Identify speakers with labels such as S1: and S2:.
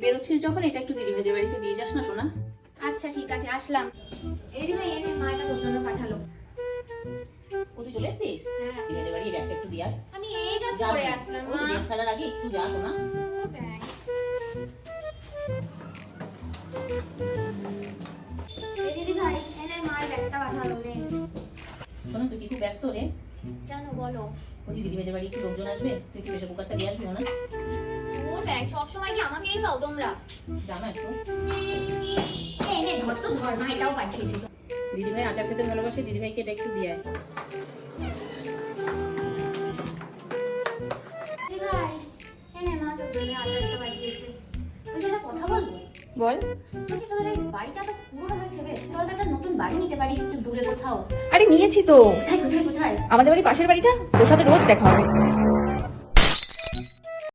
S1: বেরোচ্ছিস যখন এটা একটু দিদি ভেদের বাড়িতে দিয়ে যাস না শোনা
S2: আচ্ছা ঠিক আছে আসলাম। এই ভাই এই নে, মা এটা তোর জন্য পাঠালো।
S1: ও তুই চলে এসছিস?
S2: হ্যাঁ।
S1: দিদি ভেদের বাড়ি একটা একটু দিয়ে।
S2: আমি এই জাস্ট
S1: যা তুই।
S2: আসলাম মা।
S1: দেশ ছাড়ার আগে একটু যা
S2: ব্যাগ। দিদি ভাই এই নে, ব্যাগটা পাঠালো রে।
S1: শোনা তুই কি খুব ব্যস্ত রে?
S2: কেন বলো?
S1: বলছি দিদি ভেদের বাড়ি একটু লোকজন আসবে তুই একটু প্রেশার কুকারটা দিয়ে আসবি না
S2: ব্যাগ সবসময় কি আমাকেই পাও তোমরা?
S1: জানা একটু?
S2: এই নে ধর তো ধর মা এটাও পাঠিয়েছে
S1: দিদি ভাই আচার খেতে ভালোবাসে দিদি ভাইকে এটা একটু দিয়ে
S2: মা জন্য আচারটা পাঠিয়েছে। একটা কথা বলব?
S1: বল।
S2: বলছি তোদের এই বাড়িটা তো পুরো হয়েছে বেশ। তোরা তো একটা নতুন বাড়ি নিতে পারিস একটু দূরে কোথাও।
S3: আরে নিয়েছি তো।
S2: কোথায় কোথায় কোথায়?
S3: আমাদের বাড়ি পাশের বাড়িটা? তোর সাথে রোজ দেখা হবে।